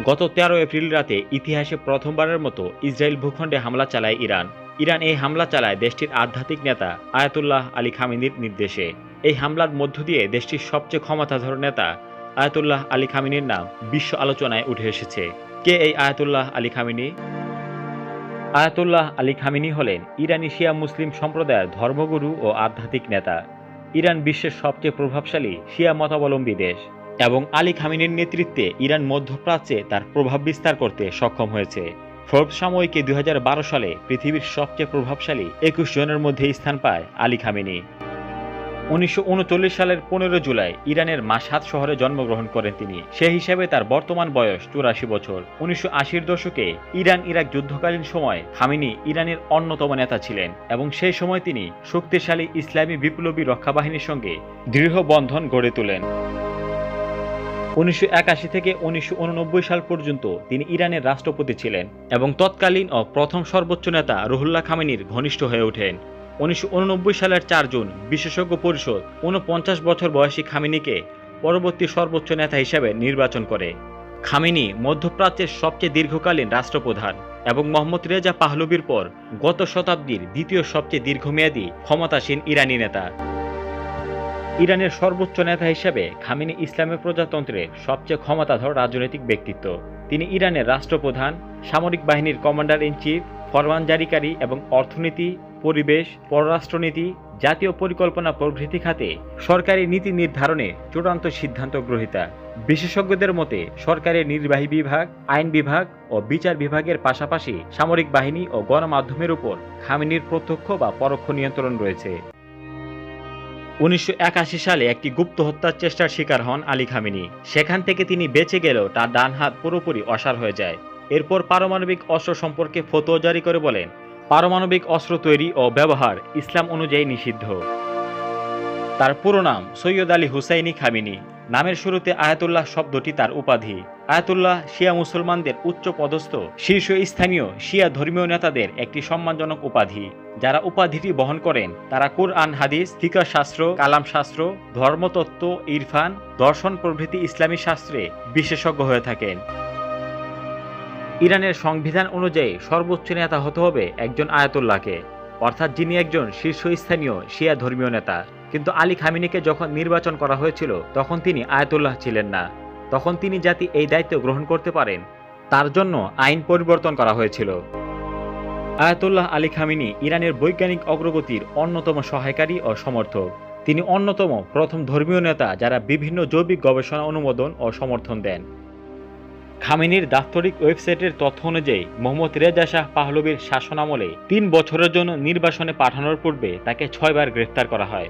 গত তেরো এপ্রিল রাতে ইতিহাসে প্রথমবারের মতো ইসরায়েল ভূখণ্ডে হামলা চালায় ইরান। ইরান এই হামলা চালায় দেশটির আধ্যাত্মিক নেতা আয়াতুল্লাহ আলী খামিনির নির্দেশে। এই হামলার মধ্য দিয়ে দেশটির সবচেয়ে ক্ষমতাধর নেতা আয়াতুল্লাহ আলী খামিনির নাম বিশ্ব আলোচনায় উঠে এসেছে। কে এই Ayatollah Ali Khamenei? Ayatollah Ali Khamenei হলেন ইরানি শিয়া মুসলিম সম্প্রদায়ের ধর্মগুরু ও আধ্যাত্মিক নেতা। ইরান বিশ্বের সবচেয়ে প্রভাবশালী শিয়া মতাবলম্বী দেশ। এবং আলী খামিনির নেতৃত্বে ইরান মধ্যপ্রাচ্যে তার প্রভাব বিস্তার করতে সক্ষম হয়েছে। ফোর্বস সাময়িকে দুই সালে পৃথিবীর সবচেয়ে প্রভাবশালী একুশ জনের মধ্যে স্থান পায় আলী খামিনি। উনিশশো উনচল্লিশ সালের পনেরো জুলাই ইরানের মাসাদ শহরে জন্মগ্রহণ করেন তিনি। সে হিসেবে তার বর্তমান বয়স চুরাশি বছর। উনিশশো দশকে ইরান ইরাক যুদ্ধকালীন সময় খামিনি ইরানের অন্যতম নেতা ছিলেন এবং সেই সময় তিনি শক্তিশালী ইসলামী বিপ্লবী রক্ষা বাহিনীর সঙ্গে দৃঢ় বন্ধন গড়ে তোলেন। উনিশশো একাশি থেকে উনিশশো উননব্বই সাল পর্যন্ত তিনি ইরানের রাষ্ট্রপতি ছিলেন এবং তৎকালীন ও প্রথম সর্বোচ্চ নেতা রুহুল্লাহ খামেনির ঘনিষ্ঠ হয়ে ওঠেন। উনিশশো উননব্বই সালের চার জুন বিশেষজ্ঞ পরিষদ ঊনপঞ্চাশ বছর বয়সী খামিনিকে পরবর্তী সর্বোচ্চ নেতা হিসেবে নির্বাচন করে। খামিনি মধ্যপ্রাচ্যের সবচেয়ে দীর্ঘকালীন রাষ্ট্রপ্রধান এবং মোহাম্মদ রেজা পাহলবির পর গত শতাব্দীর দ্বিতীয় সবচেয়ে দীর্ঘমেয়াদী ক্ষমতাসীন ইরানি নেতা। ইরানের সর্বোচ্চ নেতা হিসেবে খামিনি ইসলামী প্রজাতন্ত্রের সবচেয়ে ক্ষমতাধর রাজনৈতিক ব্যক্তিত্ব। তিনি ইরানের রাষ্ট্রপ্রধান, সামরিক বাহিনীর কমান্ডার ইন চিফ, ফরমান জারিকারী এবং অর্থনীতি, পরিবেশ, পররাষ্ট্রনীতি, জাতীয় পরিকল্পনা প্রভৃতি খাতে সরকারি নীতি নির্ধারণে চূড়ান্ত সিদ্ধান্ত গ্রহীতা। বিশেষজ্ঞদের মতে সরকারের নির্বাহী বিভাগ, আইন বিভাগ ও বিচার বিভাগের পাশাপাশি সামরিক বাহিনী ও গণমাধ্যমের উপর খামিনির প্রত্যক্ষ বা পরোক্ষ নিয়ন্ত্রণ রয়েছে। উনিশশো একাশি সালে একটি গুপ্ত হত্যার চেষ্টার শিকার হন আলী খামিনি। সেখান থেকে তিনি বেঁচে গেলেও তার ডান হাত পুরোপুরি অসার হয়ে যায়। এরপর পারমাণবিক অস্ত্র সম্পর্কে ফতোয়া জারি করে বলেন, পারমাণবিক অস্ত্র তৈরি ও ব্যবহার ইসলাম অনুযায়ী নিষিদ্ধ। তার পুরো নাম সৈয়দ আলী হুসাইনি খামিনি। নামের শুরুতে আয়াতুল্লাহ শব্দটি তার উপাধি। আয়াতুল্লাহ শিয়া মুসলমানদের উচ্চ পদস্থ শীর্ষ স্থানীয় শিয়া ধর্মীয় নেতাদের একটি সম্মানজনক উপাধি। যারা উপাধিটি বহন করেন, তারা কুরআন, হাদিস, ফিকা শাস্ত্র, কালাম শাস্ত্র, ধর্মতত্ত্ব, ইরফান, দর্শন প্রভৃতি ইসলামী শাস্ত্রে বিশেষজ্ঞ হয়ে থাকেন। ইরানের সংবিধান অনুযায়ী সর্বোচ্চ নেতা হতে হবে একজন আয়াতুল্লাহকে, অর্থাৎ যিনি একজন শীর্ষস্থানীয় শিয়া ধর্মীয় নেতা। কিন্তু আলী খামিনিকে যখন নির্বাচন করা হয়েছিল, তখন তিনি আয়াতুল্লাহ ছিলেন না। তখন তিনি যাতে এই দায়িত্ব গ্রহণ করতে পারেন। তার জন্য আইন পরিবর্তন করা হয়েছিল। আয়াতুল্লাহ আলী খামিনি ইরানের বৈজ্ঞানিক অগ্রগতির অন্যতম সহায়কারী ও সমর্থক। তিনি অন্যতম প্রথম ধর্মীয় নেতা যারা বিভিন্ন জৈবিক গবেষণা অনুমোদন ও সমর্থন দেন। খামিনির দাপ্তরিক ওয়েবসাইটের তথ্য অনুযায়ী, মোহাম্মদ রেজা শাহ পাহলবির শাসনামলে তিন বছরের জন্য নির্বাসনে পাঠানোর পূর্বে তাকে ছয়বার গ্রেফতার করা হয়।